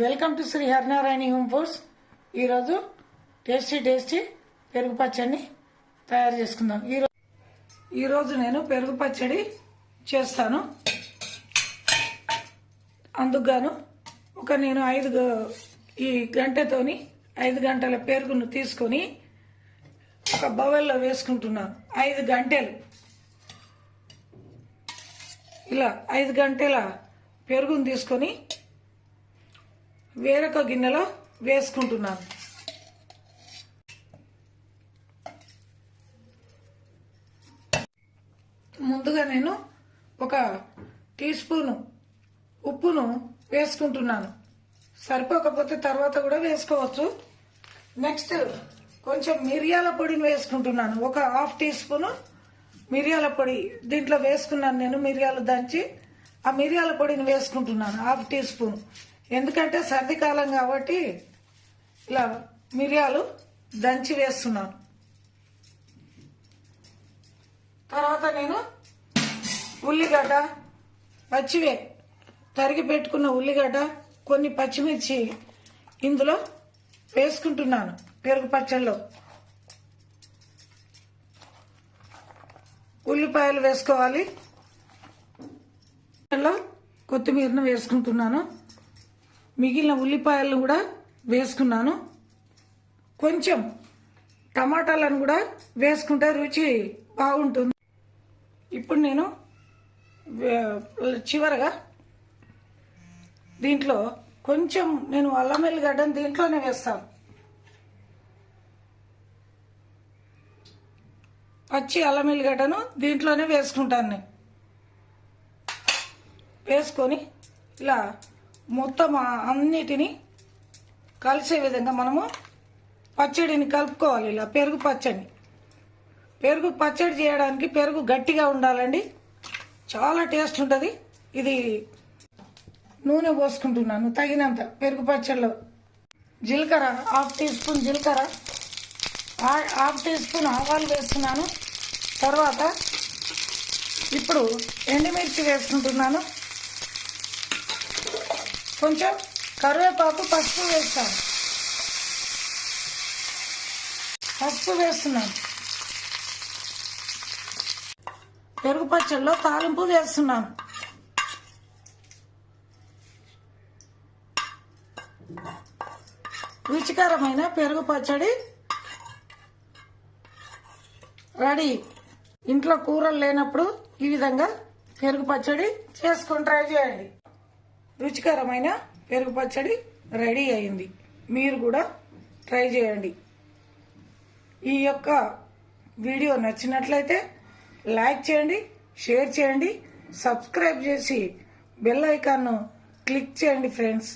Welcome to Shri Harinarayana home foods. ఈరోజు tasty tasty పెరుగు పచ్చడిని తయారు చేసుకుందాం. ఈరోజు ఈరోజు నేను పెరుగు పచ్చడి చేస్తాను. అందుకుగాను ఒక నేను ఐదు ఈ గంటతోని ఐదు గంటల పెరుగును తీసుకొని ఒక బవెల్లో వేసుకుంటున్నాను ఐదు గంటలు. ఇలా ఐదు గంటల పెరుగును తీసుకొని వేరొక గిన్నెలో వేసుకుంటున్నాను. ముందుగా నేను ఒక టీ స్పూను ఉప్పును వేసుకుంటున్నాను. సరిపోకపోతే తర్వాత కూడా వేసుకోవచ్చు. నెక్స్ట్ కొంచెం మిరియాల పొడిని వేసుకుంటున్నాను. ఒక హాఫ్ టీ స్పూను మిరియాల పొడి. దీంట్లో వేసుకున్నాను నేను మిరియాలు దంచి ఆ మిరియాల పొడిని వేసుకుంటున్నాను హాఫ్ టీ స్పూన్. ఎందుకంటే సర్ది కాలం కాబట్టి ఇలా మిరియాలు దంచి వేస్తున్నాను. తర్వాత నేను ఉల్లిగడ్డ పచ్చివే తరిగి పెట్టుకున్న ఉల్లిగడ్డ కొన్ని పచ్చిమిర్చి ఇందులో వేసుకుంటున్నాను పెరుగు పచ్చళ్ళలో ఉల్లిపాయలు వేసుకోవాలి. ఇందులో కొత్తిమీరను వేసుకుంటున్నాను. మిగిలిన ఉల్లిపాయలను కూడా వేసుకున్నాను. కొంచెం టమాటాలను కూడా వేసుకుంటే రుచి బాగుంటుంది. ఇప్పుడు నేను చివరగా దీంట్లో కొంచెం నేను అల్లం వెల్లిగడ్డను దీంట్లోనే వేస్తాను. పచ్చి అల్లం వెల్లిగడ్డను దీంట్లోనే వేసుకుంటాను నేను. వేసుకొని ఇలా మొత్తం అన్నిటినీ కలిసే విధంగా మనము పచ్చడిని కలుపుకోవాలి. ఇలా పెరుగు పచ్చడి పెరుగు పచ్చడి చేయడానికి పెరుగు గట్టిగా ఉండాలండి. చాలా టేస్ట్ ఉంటుంది. ఇది నూనె పోసుకుంటున్నాను. తగినంత పెరుగు పచ్చడిలో జీలకర్ర హాఫ్ టీ స్పూన్ జీలకర్ర హాఫ్ టీ స్పూన్ ఆవాలు వేస్తున్నాను. తర్వాత ఇప్పుడు ఎండుమిర్చి వేసుకుంటున్నాను. కొంచెం కరివేపాకు పసుపు వేస్తాను పసుపు వేస్తున్నాను పెరుగు పచ్చడిలో తాలింపు వేస్తున్నాను రుచికరమైన పెరుగు పచ్చడి రెడీ. ఇంట్లో కూరలు లేనప్పుడు ఈ విధంగా పెరుగు పచ్చడి చేసుకొని ట్రై చేయండి. రుచికరమైన పెరుగు పచ్చడి రెడీ అయింది. మీరు కూడా ట్రై చేయండి. ఈ యొక్క వీడియో నచ్చినట్లయితే లైక్ చేయండి షేర్ చేయండి సబ్స్క్రైబ్ చేసి బెల్ ఐకాన్ను క్లిక్ చేయండి ఫ్రెండ్స్.